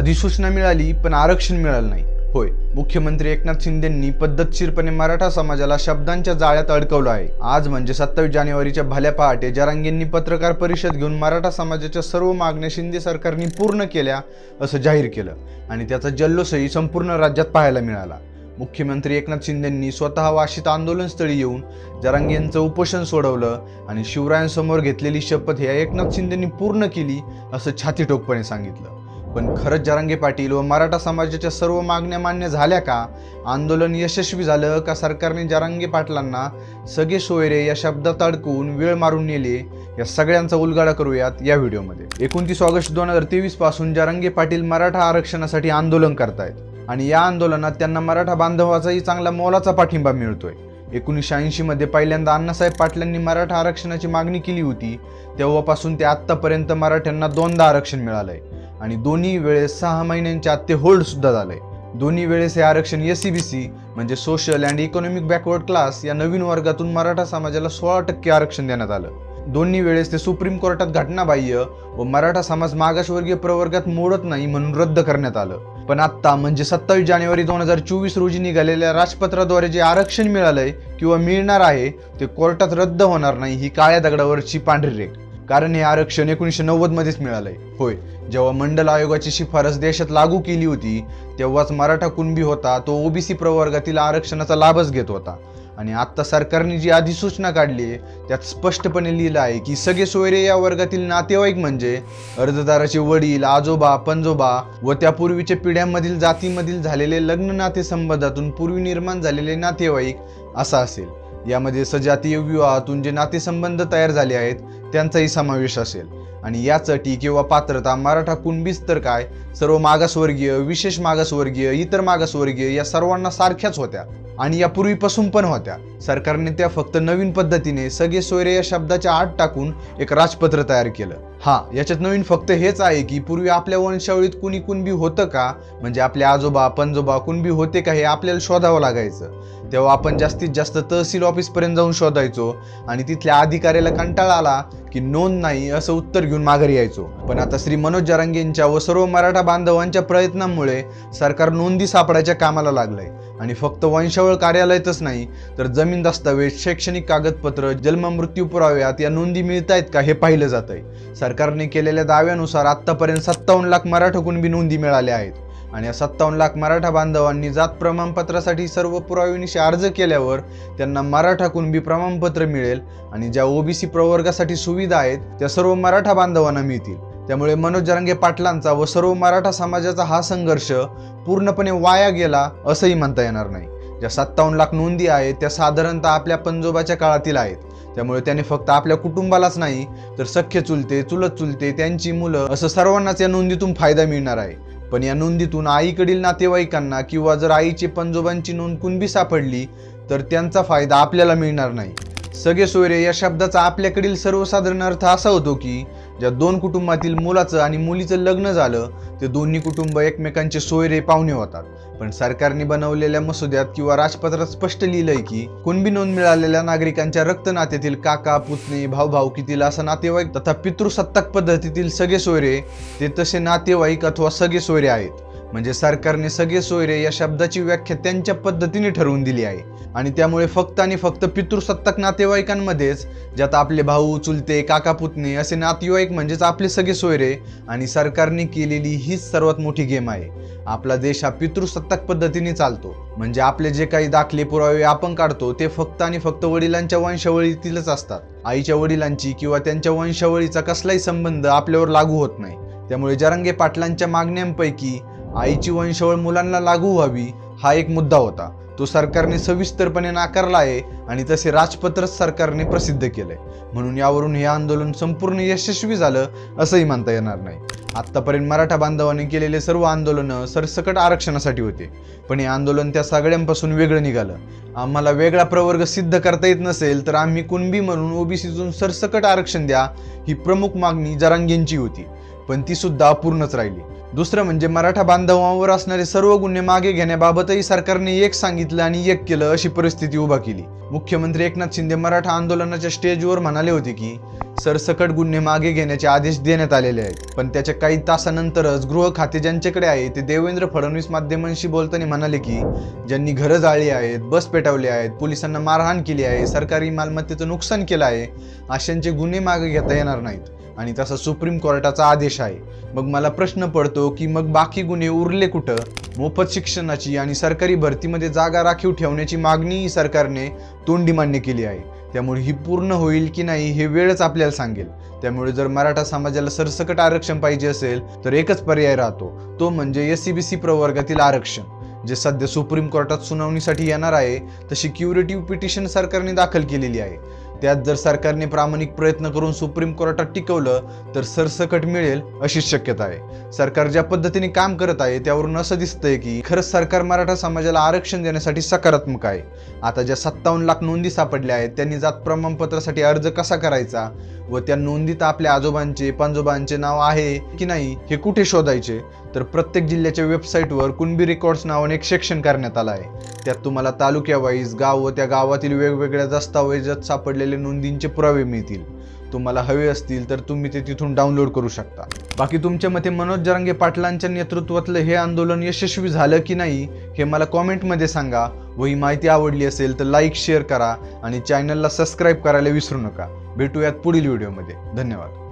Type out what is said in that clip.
अधिसूचना मिळाली पण आरक्षण मिळालं नाही. होय मुख्यमंत्री एकनाथ शिंदेंनी पद्धतशीरपणे मराठा समाजाला शब्दांच्या जाळ्यात अडकवलं आहे. आज म्हणजे सत्तावीस जानेवारीच्या भल्या पहाटे जरांगेंनी पत्रकार परिषद घेऊन मराठा समाजाच्या सर्व मागण्या शिंदे सरकारने पूर्ण केल्या असं जाहीर केलं आणि त्याचा जल्लोषही संपूर्ण राज्यात पाहायला मिळाला. मुख्यमंत्री एकनाथ शिंदेंनी स्वतः वाशीत आंदोलनस्थळी येऊन जरांगे यांचं उपोषण सोडवलं आणि शिवरायांसमोर घेतलेली शपथ ह्या एकनाथ शिंदेंनी पूर्ण केली असं छातीटोकपणे सांगितलं. पण खरंच जरांगे पाटील व मराठा समाजाच्या सर्व मागण्या मान्य झाल्या का? आंदोलन यशस्वी झालं का सरकारने जरांगे पाटलांना सगळे सोयरे या शब्दात अडकून वेळ मारून नेले? या सगळ्यांचा उलगाडा करूयात या व्हिडिओमध्ये. एकोणतीस ऑगस्ट दोन हजार तेवीसपासून जरांगे पाटील मराठा आरक्षणासाठी आंदोलन करतायत आणि या आंदोलनात त्यांना मराठा बांधवाचाही चांगला मोलाचा पाठिंबा मिळतोय. एकोणीसशे ऐंशीमध्ये पहिल्यांदा अण्णासाहेब पाटलांनी मराठा आरक्षणाची मागणी केली होती. तेव्हापासून ते आत्तापर्यंत मराठ्यांना दोनदा आरक्षण मिळालंय. आणि दोन्ही वेळेस सहा महिन्यांच्या आत ते होल्ड सुद्धा झालंय दोन्ही वेळेस हे आरक्षण एस सी बी सी म्हणजे social and economic backward class या नवीन वर्गातून मराठा समाजाला सोळा टक्के आरक्षण देण्यात आलं. दोन्ही वेळेस ते सुप्रीम कोर्टात घटनाबाह्य व मराठा समाज मागासवर्गीय प्रवर्गात मोडत नाही म्हणून रद्द करण्यात आलं. पण आत्ता म्हणजे सत्तावीस जानेवारी दोन हजार चोवीस रोजी निघालेल्या राजपत्राद्वारे जे आरक्षण मिळालंय किंवा मिळणार आहे ते कोर्टात रद्द होणार नाही ही काळ्या दगडावरची पांढरी रेख. कारण हे आरक्षण एकोणीसशे नव्वद मध्येच मिळालंय. होय जेव्हा मंडल आयोगाची शिफारस देशात लागू केली होती तेव्हाच मराठा कुणबी होता तो ओबीसी प्रवर्गातील आरक्षणाचा लाभच घेत होता. आणि आता सरकारने जी अधिसूचना काढली आहे त्यात स्पष्टपणे लिहिलं आहे की सगळे सोयरे या वर्गातील नातेवाईक म्हणजे अर्जदाराचे वडील आजोबा पंजोबा व त्यापूर्वीच्या पिढ्यांमधील जातीमधील झालेले लग्न नातेसंबंधातून पूर्वी निर्माण झालेले नातेवाईक असा असेल. यामध्ये सजातीय विवाहातून जे नातेसंबंध तयार झाले आहेत त्यांचाही समावेश असेल. आणि याच अटी किंवा पात्रता मराठा कुणबीच तर काय? सर्व मागासवर्गीय विशेष मागासवर्गीय इतर मागासवर्गीय या सर्वांना सारख्याच होत्या. आणि यापूर्वीपासून पण होत्या. सरकारने त्या फक्त नवीन पद्धतीने सगळे सोयरे या शब्दाच्या आत टाकून एक राजपत्र तयार केलं. हा याच्यात नवीन फक्त हेच आहे की पूर्वी आपल्या वंशावळीत कुणी कुणबी होतं का? म्हणजे आपले आजोबा पंजोबा कुणबी होते का हे आपल्याला शोधावं लागायचं. तेव्हा आपण जास्तीत जास्त तहसील ऑफिसपर्यंत जाऊन शोधायचो आणि तिथल्या अधिकाऱ्याला कंटाळा आला की नोंद नाही असं उत्तर घेऊन माघारी यायचो. पण आता श्री मनोज जरांगेंच्या व सर्व मराठा बांधवांच्या प्रयत्नांमुळे सरकार नोंदी सापडायच्या कामाला लागलंय आणि फक्त वंशावळ कार्यालयातच नाही तर जमीन दस्तावेज शैक्षणिक कागदपत्र जन्म मृत्यू पुराव्यात या नोंदी मिळतायत का हे पाहिलं जात आहे सरकारने केलेल्या दाव्यानुसार आतापर्यंत सत्तावन्न लाख मराठा कुणबी नोंदी मिळाल्या आहेत. आणि या सत्तावन्न लाख मराठा बांधवांनी जात प्रमाणपत्रासाठी सर्व पुराव्यानिशी अर्ज केल्यावर त्यांना मराठा कुणबी प्रमाणपत्र मिळेल आणि ज्या ओबीसी प्रवर्गासाठी सुविधा आहेत त्या सर्व मराठा बांधवांना मिळतील. त्यामुळे मनोज जरांगे पाटलांचा व सर्व मराठा समाजाचा हा संघर्ष पूर्णपणे वाया गेला असंही म्हणता येणार नाही. ज्या सत्तावन्न लाख नोंदी आहेत त्या साधारणतः आपल्या पंजोबाच्या काळातील आहेत. त्यामुळे त्याने फक्त आपल्या कुटुंबालाच नाही तर सख्य चुलते चुलत चुलते त्यांची मुलं असं सर्वांनाच या नोंदीतून फायदा मिळणार आहे. पण या नोंदीतून आईकडील नातेवाईकांना किंवा जर आईचे पंजोबांची नोंद कुणबी सापडली तर त्यांचा फायदा आपल्याला मिळणार नाही. सगळे सोयरे या शब्दाचा आपल्याकडील सर्वसाधारण अर्थ असा होतो की ज्या दोन कुटुंबातील मुलाचं आणि मुलीचं लग्न झालं ते दोन्ही कुटुंब एकमेकांचे सोयरे पाहुणे होतात. पण सरकारने बनवलेल्या मसुद्यात किंवा राजपत्रात स्पष्ट लिहिलंय की कुणबी नोंद मिळालेल्या नागरिकांच्या रक्त नात्यातील काका पुतणे भाऊ भाऊकीतील असा नातेवाईक तथा पितृसत्ताक पद्धतीतील सगळे सोयरे ते तसे नातेवाईक अथवा सगळे सोयरे आहेत. म्हणजे सरकारने सगळे सोयरे या शब्दाची व्याख्या त्यांच्या पद्धतीने ठरवून दिली आहे. आणि त्यामुळे फक्त आणि फक्त पितृसत्ताक नातेवाईकांमध्येच ज्यात आपले भाऊ चुलते काका पुतणे असे नातेवाईक म्हणजेच आपले सगळे सोयरे आणि सरकारने केलेली हीच सर्वात मोठी गेम आहे. आपला देश हा पितृसत्ताक पद्धतीने चालतो. म्हणजे आपले जे काही दाखले पुरावे आपण काढतो ते फक्त आणि फक्त वडिलांच्या वंशावळीतीलच असतात. आईच्या वडिलांची किंवा त्यांच्या वंशावळीचा कसलाही संबंध आपल्यावर लागू होत नाही. त्यामुळे जरांगे पाटलांच्या मागण्यांपैकी आईची वंशवळ मुलांना लागू व्हावी हा एक मुद्दा होता. तो सरकारने सविस्तरपणे नाकारला आहे आणि तसे राजपत्रच सरकारने प्रसिद्ध केलंय. म्हणून यावरून हे आंदोलन संपूर्ण यशस्वी झालं असंही म्हणता येणार नाही. आत्तापर्यंत मराठा बांधवांनी केलेले सर्व आंदोलनं सरसकट आरक्षणासाठी होते. पण हे आंदोलन त्या सगळ्यांपासून वेगळं निघालं. आम्हाला वेगळा प्रवर्ग सिद्ध करता येत नसेल तर आम्ही कुणबी म्हणून ओबीसीतून सरसकट आरक्षण द्या ही प्रमुख मागणी जरांगेंची होती. पण ती सुद्धा अपूर्णच राहिली. दुसरं म्हणजे मराठा बांधवांवर असणारे सर्व गुन्हे मागे घेण्याबाबतही सरकारने एक सांगितलं आणि एक केलं अशी परिस्थिती उभा केली. मुख्यमंत्री एकनाथ शिंदे मराठा आंदोलनाच्या स्टेजवर म्हणाले होते की सरसकट गुन्हे मागे घेण्याचे आदेश देण्यात आलेले आहेत पण त्याच्या काही तासानंतरच गृह खाते ज्यांच्याकडे आहे ते देवेंद्र फडणवीस माध्यमांशी बोलताना म्हणाले की ज्यांनी घरं जाळली आहेत बस पेटवले आहेत पोलिसांना मारहाण केली आहे सरकारी मालमत्तेचं नुकसान केलं आहे अशांचे गुन्हे मागे घेता येणार नाहीत. आणि तसा सुप्रीम कोर्टाचा आदेश आहे. मग मला प्रश्न पडतो की मग बाकी गुन्हे उरले कुठं? मोफत शिक्षणाची आणि सरकारी भरतीमध्ये जागा राखीव ठेवण्याची मागणीही सरकारने तोंडी मान्य केली आहे. त्यामुळे ही पूर्ण होईल की नाही हे वेळच आपल्याला सांगेल. त्यामुळे जर मराठा समाजाला सरसकट आरक्षण पाहिजे असेल तर एकच पर्याय राहतो. तो म्हणजे एस सी बी सी प्रवर्गातील आरक्षण. जे सध्या सुप्रीम कोर्टात सुनावणीसाठी येणार आहे तशी क्युरेटिव्ह पिटिशन सरकारने दाखल केलेली आहे. त्यात जर सरकारने प्रामाणिक प्रयत्न करून सुप्रीम कोर्टात टिकवलं तर सरसकट मिळेल अशीच शक्यता आहे. सरकार ज्या पद्धतीने काम करत आहे त्यावरून असं दिसतंय की खरंच सरकार मराठा समाजाला आरक्षण देण्यासाठी सकारात्मक आहे. आता ज्या सत्तावन्न लाख नोंदी सापडल्या आहेत त्यांनी जात प्रमाणपत्रासाठी अर्ज कसा करायचा? व त्या नोंदीत आपल्या आजोबांचे पंजोबांचे नाव आहे की नाही हे कुठे शोधायचे? तर प्रत्येक जिल्ह्याच्या वेबसाईटवर कुणबी रेकॉर्ड्स नावाने एक सेक्शन करण्यात आलं आहे. त्यात तुम्हाला तालुक्यावाईज गाव व त्या गावातील वेगवेगळ्या दस्तावेजात सापडलेले नोंदींचे पुरावे मिळतील. तुम्हाला हवे असतील तर तुम्ही ते तिथून डाउनलोड करू शकता. बाकी तुमच्या मते मनोज जरांगे पाटलांच्या नेतृत्वातलं हे आंदोलन यशस्वी झालं की नाही हे मला कॉमेंटमध्ये सांगा. व ही माहिती आवडली असेल तर लाईक शेअर करा आणि चॅनलला सबस्क्राईब करायला विसरू नका. भेटूयात पुढील व्हिडिओमध्ये धन्यवाद.